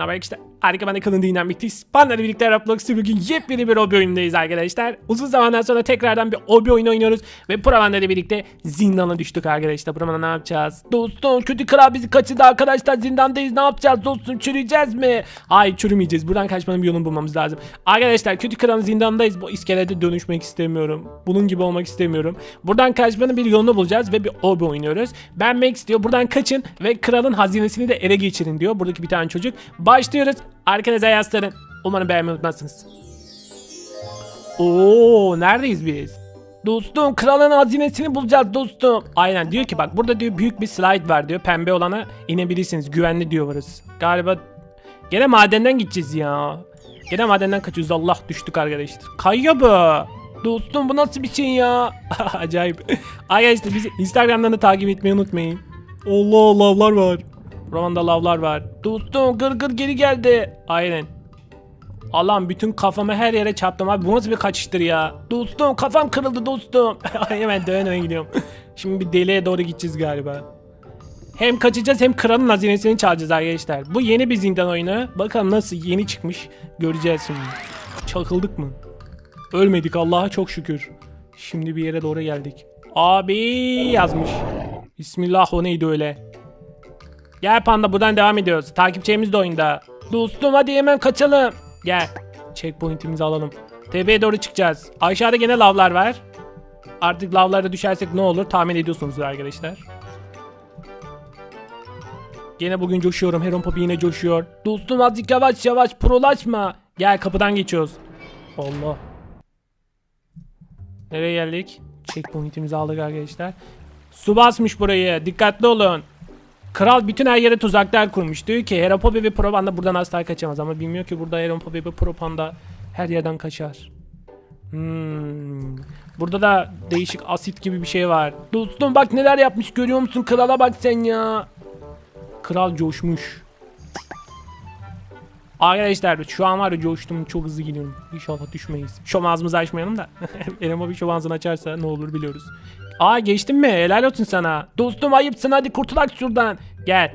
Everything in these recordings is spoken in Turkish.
Ne haber işte? Harika ben de kanın dinlenmekteyiz. Panla ile birlikte Roblox'ta bugün yepyeni bir hobi oyunundayız arkadaşlar. Uzun zamandan sonra tekrardan bir hobi oyunu oynuyoruz. Ve Pravan'la ile birlikte zindana düştük arkadaşlar. Pravan'a ne yapacağız? Dostum kötü kral bizi kaçırdı arkadaşlar. Zindandayız ne yapacağız dostum? Çürüyeceğiz mi? Hayır çürümeyeceğiz. Buradan kaçmanın bir yolunu bulmamız lazım. Arkadaşlar kötü kralın zindandayız. Bu iskelete dönüşmek istemiyorum. Bunun gibi olmak istemiyorum. Buradan kaçmanın bir yolunu bulacağız ve bir hobi oynuyoruz. Ben Max diyor buradan kaçın ve kralın hazinesini de ele geçirin diyor. Buradaki bir tane çocuk. Başlıyoruz. Arkanıza yaslanın. Umarım beğenmeyi unutmazsınız. Oo, neredeyiz biz? Dostum kralın hazinesini bulacağız dostum. Aynen diyor ki bak burada diyor büyük bir slide var diyor. Pembe olana inebilirsiniz. Güvenli diyor burası. Galiba gene madenden gideceğiz ya. Gene madenden kaçıyoruz. Allah düştük arkadaşlar. Kayıyor bu. Dostum bu nasıl bir şey ya? Acayip. Arkadaşlar bizi Instagram'dan da takip etmeyi unutmayın. Allah lavlar var. Romanda lavlar var. Dostum gır gır geri geldi. Aynen. Allah'ım bütün kafamı her yere çarptım abi. Bu nasıl bir kaçıştır ya? Dostum kafam kırıldı dostum. Hemen döne gidiyorum. Şimdi bir deliğe doğru gideceğiz galiba. Hem kaçacağız hem kralın hazinesini çalacağız arkadaşlar. Bu yeni bir zindan oyunu. Bakalım nasıl yeni çıkmış. Göreceğiz şimdi. Çakıldık mı? Ölmedik Allah'a çok şükür. Şimdi bir yere doğru geldik. Abi yazmış. Bismillah o neydi öyle? Gel panda buradan devam ediyoruz. Takipçimiz de oyunda. Dostum hadi hemen kaçalım. Gel. Checkpoint'imizi alalım. Tepeye doğru çıkacağız. Aşağıda gene lavlar var. Artık lavlara düşersek ne olur tahmin ediyorsunuzdur arkadaşlar. Gene bugün coşuyorum. Heron Poppy yine coşuyor. Dostum azıcık yavaş yavaş prolaşma. Gel kapıdan geçiyoruz. Allah. Nereye geldik? Checkpoint'imizi aldık arkadaşlar. Su basmış burayı. Dikkatli olun. Kral bütün her yere tuzaklar kurmuş. Diyor ki Heropopi ve Propanda buradan asla kaçamaz. Ama bilmiyor ki burada Heropopi ve Propanda her yerden kaçar. Hmm. Burada da değişik asit gibi bir şey var. Dostum bak neler yapmış görüyor musun? Krala bak sen ya. Kral coşmuş. Arkadaşlar şu an var ya coştum çok hızlı gidiyorum. İnşallah düşmeyiz. Şom ağzımızı açmayalım da. Elema bir şom ağzını açarsa ne olur biliyoruz. Aa geçtin mi? Helal olsun sana. Dostum ayıpsın hadi kurtulak şuradan. Gel.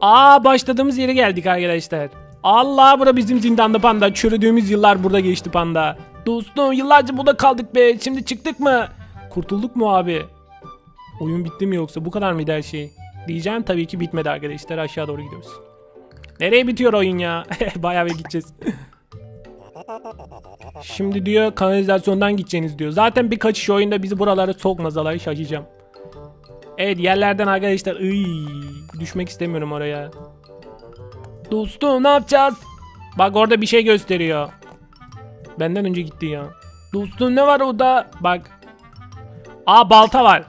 Aa başladığımız yere geldik arkadaşlar. Allah bura bizim zindanda panda. Çürüdüğümüz yıllar burada geçti panda. Dostum yıllarca burada kaldık be. Şimdi çıktık mı? Kurtulduk mu abi? Oyun bitti mi yoksa? Bu kadar mıydı her şey? Diyeceğim tabii ki bitmedi arkadaşlar. Aşağı doğru gidiyoruz. Nereye bitiyor oyun ya? Bayağı bir gideceğiz. Şimdi diyor kanalizasyondan gideceğiniz diyor. Zaten bir kaçış oyunda bizi buralara sokmaz alay şaşacağım. Evet yerlerden arkadaşlar ıy, düşmek istemiyorum oraya. Dostum ne yapacağız? Bak orada bir şey gösteriyor. Benden önce gitti ya. Dostum ne var orada? Bak. Aa balta var.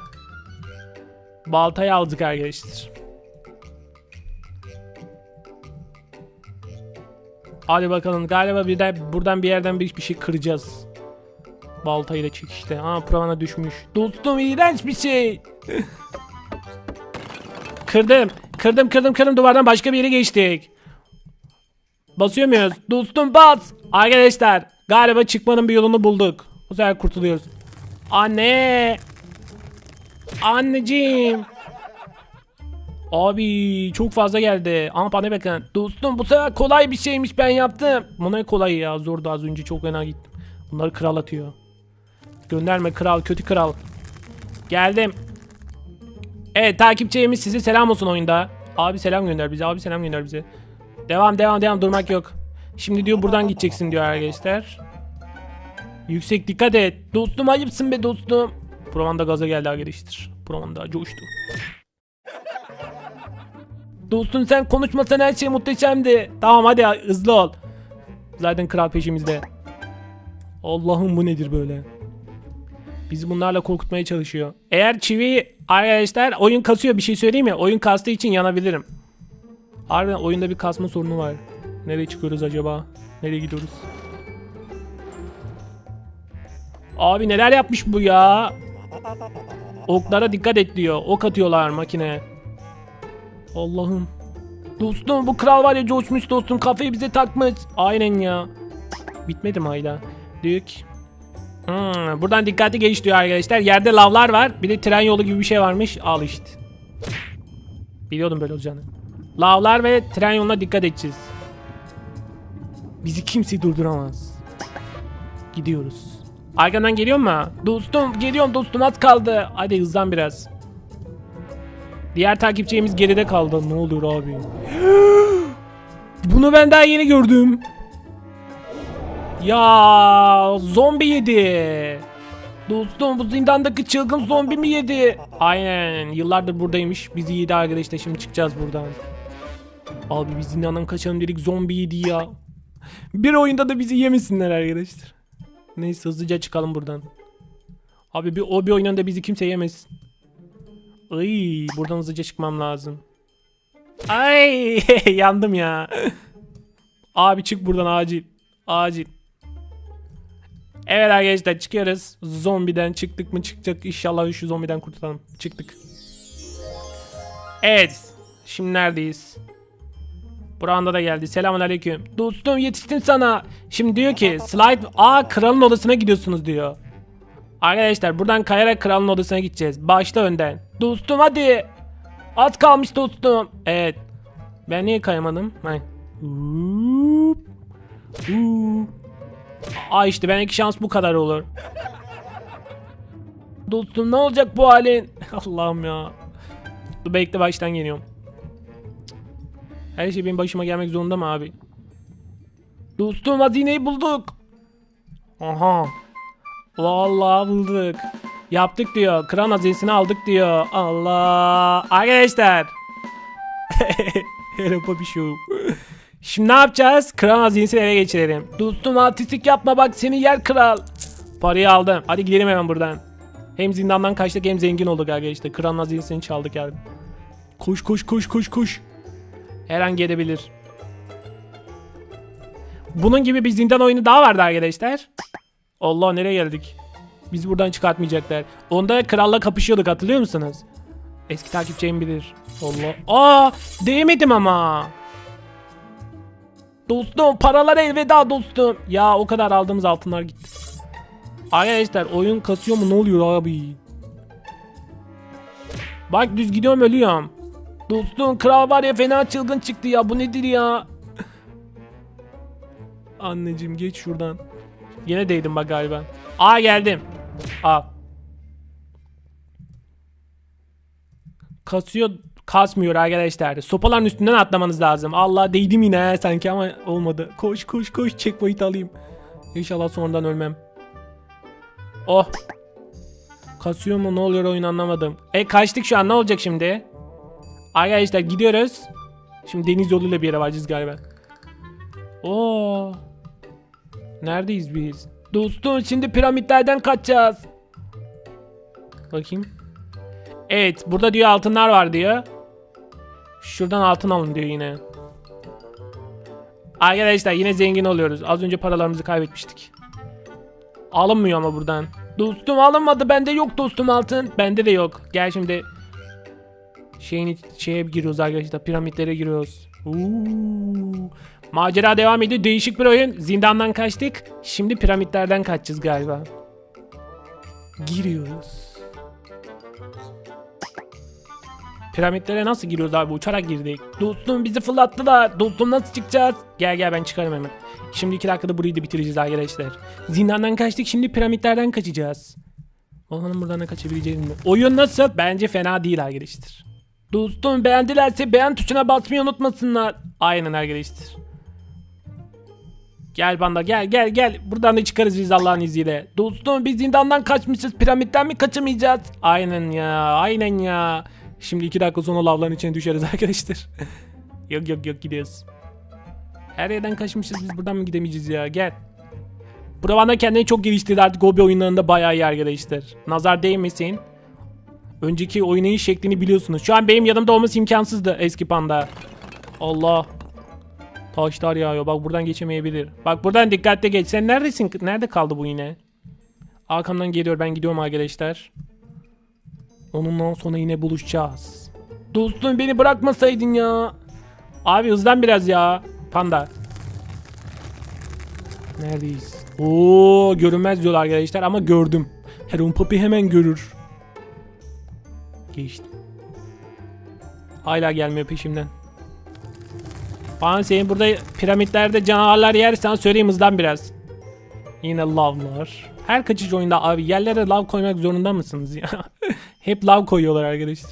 Baltayı aldık arkadaşlar. Hadi bakalım galiba bir de buradan bir yerden bir, bir şey kıracağız. Baltayla çekişte. Aa Pravana düşmüş. Dostum iğrenç bir şey. kırdım. Kırdım kırdım kırdım duvardan başka bir yere geçtik. Basıyor muyuz? Dostum bas. Arkadaşlar galiba çıkmanın bir yolunu bulduk. Bu sefer kurtuluyoruz. Anne. Anneciğim. Abi çok fazla geldi. Ama bana bakın. Dostum bu sefer kolay bir şeymiş ben yaptım. Bu ne kolay ya zordu az önce çok fena gittim. Bunları kral atıyor. Gönderme kral kötü kral. Geldim. Evet takipçilerimiz size selam olsun oyunda. Abi selam gönder bize abi selam gönder bize. Devam devam devam durmak yok. Şimdi diyor buradan gideceksin diyor arkadaşlar. Yüksek dikkat et. Dostum ayıpsın be dostum. Proman da gaza geldi arkadaşlar. Proman da coştu. Dostum sen konuşmasan her şey muhteşemdi. Tamam hadi hızlı ol. Zaten kral peşimizde. Allah'ım bu nedir böyle? Bizi bunlarla korkutmaya çalışıyor. Eğer çivi arkadaşlar oyun kasıyor bir şey söyleyeyim mi? Oyun kastığı için yanabilirim. Harbiden oyunda bir kasma sorunu var. Nereye çıkıyoruz acaba? Nereye gidiyoruz? Abi neler yapmış bu ya? Oklara dikkat et diyor. Ok atıyorlar makine. Allah'ım. Dostum bu kral var ya coşmuş dostum kafayı bize takmış. Aynen ya. Bitmedi mi hala? Ki. Hmm, buradan dikkatli geç diyor arkadaşlar. Yerde lavlar var. Bir de tren yolu gibi bir şey varmış. Al işte. Biliyordum böyle olacağını. Lavlar ve tren yoluna dikkat edeceğiz. Bizi kimse durduramaz. Gidiyoruz. Arkandan geliyor mu? Dostum geliyorum dostum az kaldı. Hadi hızlan biraz. Diğer takipçimiz geride kaldı. Ne oluyor abi? Bunu ben daha yeni gördüm. Ya zombi yedi. Dostum bu zindandaki çılgın zombi mi yedi? Aynen yıllardır buradaymış. Bizi yedi arkadaşlar şimdi çıkacağız buradan. Abi biz zindandan kaçalım dedik zombi yedi ya. Bir oyunda da bizi yemesinler arkadaşlar. Neyse hızlıca çıkalım buradan. Abi bir o bir oyunda bizi kimse yemesin. Ay buradan hızlıca çıkmam lazım. Ay yandım ya. Abi çık buradan acil. Acil. Evet arkadaşlar çıkıyoruz. Zombiden çıktık mı çıkacak. İnşallah şu zombiden kurtulalım. Çıktık. Evet. Şimdi neredeyiz? Buranda da geldi. Selamun aleyküm. Dostum yetiştim sana. Şimdi diyor ki slide A kralın odasına gidiyorsunuz diyor. Arkadaşlar buradan kayarak kralın odasına gideceğiz. Başta önden. Dostum hadi. Az kalmış dostum. Evet. Ben niye kayamadım? Hay. Hup. Hup. Aa işte belki şans bu kadar olur. Dostum ne olacak bu halin? Allah'ım ya. Dur bekle baştan geliyorum. Her şey benim başıma gelmek zorunda mı abi? Dostum hazineyi bulduk. Aha. Vallahi bulduk. Yaptık diyor. Kran hazinesini aldık diyor. Allah. Arkadaşlar. Europa bir show. Şimdi ne yapacağız? Kral hazinesini ele geçirelim. Dostum artistik yapma bak seni yer kral. Parayı aldım. Hadi gidelim hemen buradan. Hem zindandan kaçtık hem zengin olduk arkadaşlar. Kral hazinesini çaldık yani. Koş koş koş koş koş. Her an gelebilir. Bunun gibi bir zindan oyunu daha vardı arkadaşlar. Allah nereye geldik? Biz buradan çıkartmayacaklar. Onda kralla kapışıyorduk hatırlıyor musunuz? Eski takipçim bilir. Allah. Aa değmedim ama. Dostum paralar elveda dostum. Ya o kadar aldığımız altınlar gitti. Arkadaşlar oyun kasıyor mu ne oluyor abi? Bak düz gidiyorum ölüyorum. Dostum kral var ya fena çılgın çıktı ya bu nedir ya? Anneciğim geç şuradan. Yine değdim bak galiba. Aa geldim. Aa. Kasıyor kasmıyor arkadaşlar. Sopaların üstünden atlamanız lazım. Allah değdim yine sanki ama olmadı. Koş koş koş checkpoint alayım. İnşallah sonradan ölmem. Oh. Kasıyor mu ne oluyor oyun anlamadım. E kaçtık şu an ne olacak şimdi? Arkadaşlar gidiyoruz. Şimdi deniz yoluyla bir yere varacağız galiba. Oo. Neredeyiz biz? Dostum şimdi piramitlerden kaçacağız. Bakayım. Evet burada diyor altınlar var diyor. Şuradan altın alın diyor yine. Arkadaşlar yine zengin oluyoruz. Az önce paralarımızı kaybetmiştik. Alınmıyor ama buradan. Dostum alınmadı. Bende yok dostum altın. Bende de yok. Gel şimdi. Şeyin şeye giriyoruz arkadaşlar. Piramitlere giriyoruz. Uuu. Macera devam ediyor. Değişik bir oyun. Zindandan kaçtık. Şimdi piramitlerden kaçacağız galiba. Giriyoruz. Piramitlere nasıl giriyoruz abi? Uçarak girdik. Dostum bizi fırlattılar. Dostum nasıl çıkacağız? Gel gel ben çıkarım hemen. Şimdi iki dakikada burayı da bitireceğiz arkadaşlar. Zindandan kaçtık şimdi piramitlerden kaçacağız. Bakalım buradan da kaçabileceğiz mi? Oyun nasıl? Bence fena değil arkadaşlar. Dostum beğendilerse beğen tuşuna basmayı unutmasınlar. Aynen arkadaşlar. Gel banda gel gel gel. Buradan da çıkarız biz Allah'ın izniyle. Dostum biz zindandan kaçmışız. Piramitten mi kaçamayacağız? Aynen ya aynen ya. Şimdi iki dakika sonra lavların içine düşeriz arkadaşlar. yok yok yok gidiyoruz. Her yerden kaçmışız biz buradan mı gidemeyeceğiz ya gel. Bura bana kendini çok geliştirdi artık hobi oyunlarında bayağı iyi arkadaşlar. Nazar değmesin. Önceki oynayış şeklini biliyorsunuz. Şu an benim yanımda olması imkansızdı eski panda. Allah. Taşlar yağıyor. Bak buradan geçemeyebilir. Bak buradan dikkatli geç. Sen neredesin? Nerede kaldı bu yine? Arkamdan geliyor. Ben gidiyorum arkadaşlar. Onunla sonra yine buluşacağız. Dostum beni bırakmasaydın ya. Abi hızlan biraz ya. Panda. Neredeyiz? Oo görünmez diyorlar arkadaşlar ama gördüm. Heron Papi hemen görür. Geçtim. Hala gelmiyor peşimden. Falan senin burada piramitlerde canavarlar yersen söyleyeyim hızlan biraz. Yine lavlar. Her kaçış oyunda abi yerlere lav koymak zorunda mısınız ya? Hep lav koyuyorlar arkadaşlar.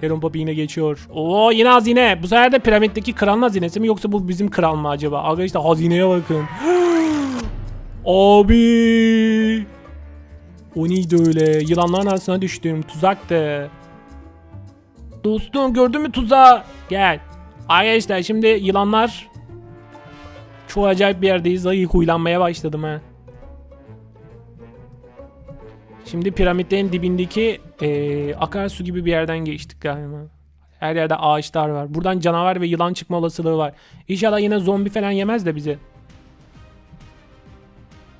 Heron Papi yine geçiyor. Oo yine hazine. Bu sefer de piramitteki kralın hazinesi mi yoksa bu bizim kral mı acaba? Arkadaşlar hazineye bakın. Abi. O neydi öyle? Yılanların arasına düştüm. Tuzaktı. Dostum gördün mü tuzağı? Gel. Arkadaşlar şimdi yılanlar çok acayip bir yerdeyiz. Ay huylanmaya başladım ha. Şimdi piramitlerin dibindeki eee, akarsu gibi bir yerden geçtik galiba. Her yerde ağaçlar var. Buradan canavar ve yılan çıkma olasılığı var. İnşallah yine zombi falan yemez de bizi.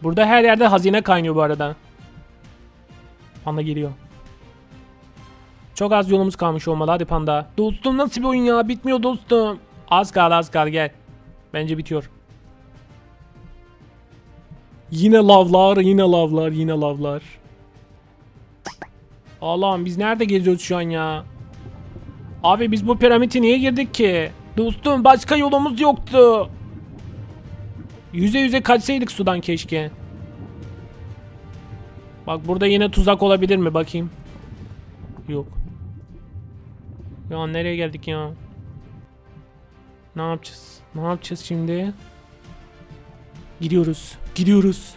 Burada her yerde hazine kaynıyor bu arada. Panda geliyor. Çok az yolumuz kalmış olmalı hadi panda. Dostum nasıl bir oyun ya bitmiyor dostum. Az kaldı az kaldı gel. Bence bitiyor. Yine lavlar yine lavlar yine lavlar. Allah'ım biz nerede geziyoruz şu an ya? Abi biz bu piramidi niye girdik ki? Dostum başka yolumuz yoktu. Yüze yüze kaçsaydık sudan keşke. Bak burada yine tuzak olabilir mi bakayım. Yok. Ya nereye geldik ya? Ne yapacağız? Ne yapacağız şimdi? Gidiyoruz. Gidiyoruz.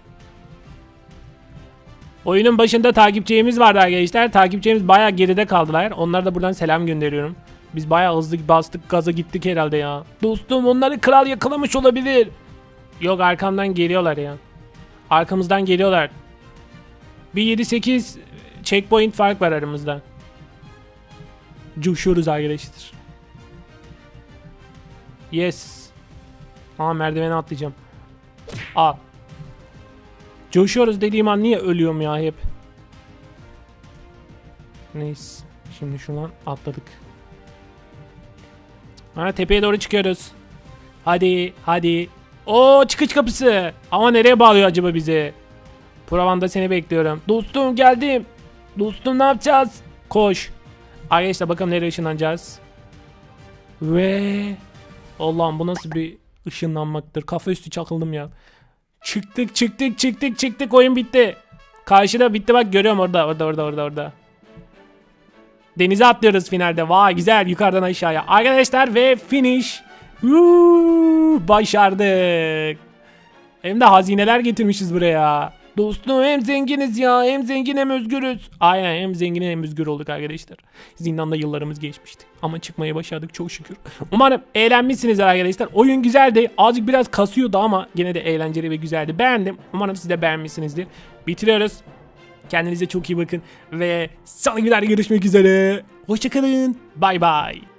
Oyunun başında takipçilerimiz vardı arkadaşlar. Takipçilerimiz bayağı geride kaldılar. Onlara da buradan selam gönderiyorum. Biz bayağı hızlı bastık gaza gittik herhalde ya. Dostum onları kral yakalamış olabilir. Yok arkamdan geliyorlar ya. Arkamızdan geliyorlar. Bir 7-8 checkpoint fark var aramızda. Coşuyoruz arkadaşlar. Yes. Aa merdivene atlayacağım. Al. Coşuyoruz dediğim an niye ölüyorum ya hep? Neyse. Şimdi şundan atladık. Ha tepeye doğru çıkıyoruz. Hadi hadi. O çıkış kapısı. Ama nereye bağlıyor acaba bizi? Provanda seni bekliyorum. Dostum geldim. Dostum ne yapacağız? Koş. Arkadaşlar bakalım nereye ışınlanacağız. Ve Allah'ım bu nasıl bir ışınlanmaktır. Kafa üstü çakıldım ya. Çıktık çıktık çıktık çıktık oyun bitti. Karşıda bitti bak görüyorum orada orada orada orada orada. Denize atlıyoruz finalde. Vay güzel yukarıdan aşağıya. Arkadaşlar ve finish. Woo, başardık. Hem de hazineler getirmişiz buraya. Dostum hem zenginiz ya hem zengin hem özgürüz. Aynen hem zengin hem özgür olduk arkadaşlar. Zindanda yıllarımız geçmişti. Ama çıkmayı başardık çok şükür. Umarım eğlenmişsinizdir arkadaşlar. Oyun güzeldi. Azıcık biraz kasıyordu ama gene de eğlenceli ve güzeldi. Beğendim. Umarım siz de beğenmişsinizdir. Bitiriyoruz. Kendinize çok iyi bakın. Ve sonraki videoda görüşmek üzere. Hoşçakalın. Bay bay.